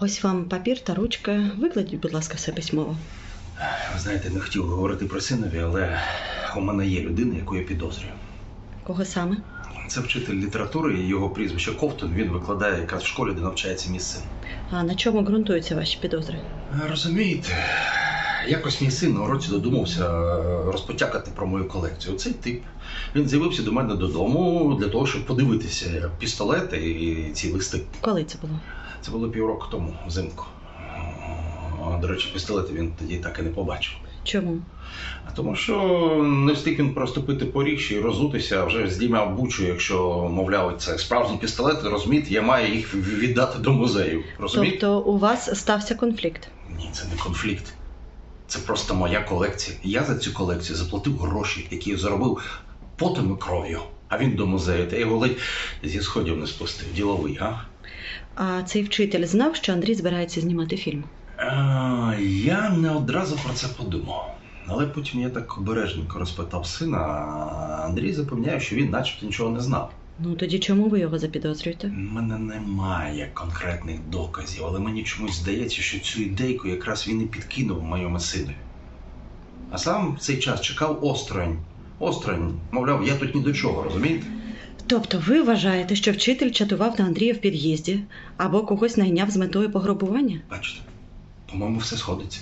Ось вам папір та ручка. Викладіть, будь ласка, все письмово. Ви знаєте, не хотів говорити про синові, але у мене є людина, яку я підозрюю. Кого саме? Це вчитель літератури, і його прізвище Ковтун. Він викладає якраз в школі, де навчається мій син. А на чому ґрунтуються ваші підозри? Розумієте, якось мій син на уроці додумався е, розпотякати про мою колекцію. Цей тип. Він з'явився до мене додому для того, щоб подивитися пістолети і ці листи. Коли це було? Це було півроку тому, взимку. До речі, пістолети він тоді так і не побачив. Чому? А тому що не встиг він проступити поріг ще й розутися, а вже здіймав бучу, якщо, мовляв, це справжні пістолети, розумієте, я маю їх віддати до музею. Розумієте? Тобто у вас стався конфлікт. Ні, це не конфлікт. Це просто моя колекція. Я за цю колекцію заплатив гроші, які я заробив потом і кров'ю. А він до музею, та його ледь зі сходів не спустив. Діловий, а? А цей вчитель знав, що Андрій збирається знімати фільм. А, я не одразу про це подумав. Але потім я так обережненько розпитав сина, а Андрій запевняє, що він начебто нічого не знав. Ну тоді чому ви його запідозрюєте? У мене немає конкретних доказів, але мені чомусь здається, що цю ідейку якраз він і підкинув моєму синові. А сам в цей час чекав осторонь. Осторонь, мовляв, я тут ні до чого, розумієте? Тобто ви вважаєте, що вчитель чатував на Андрія в під'їзді або когось найняв з метою пограбування? Бачите, по-моєму, все сходиться.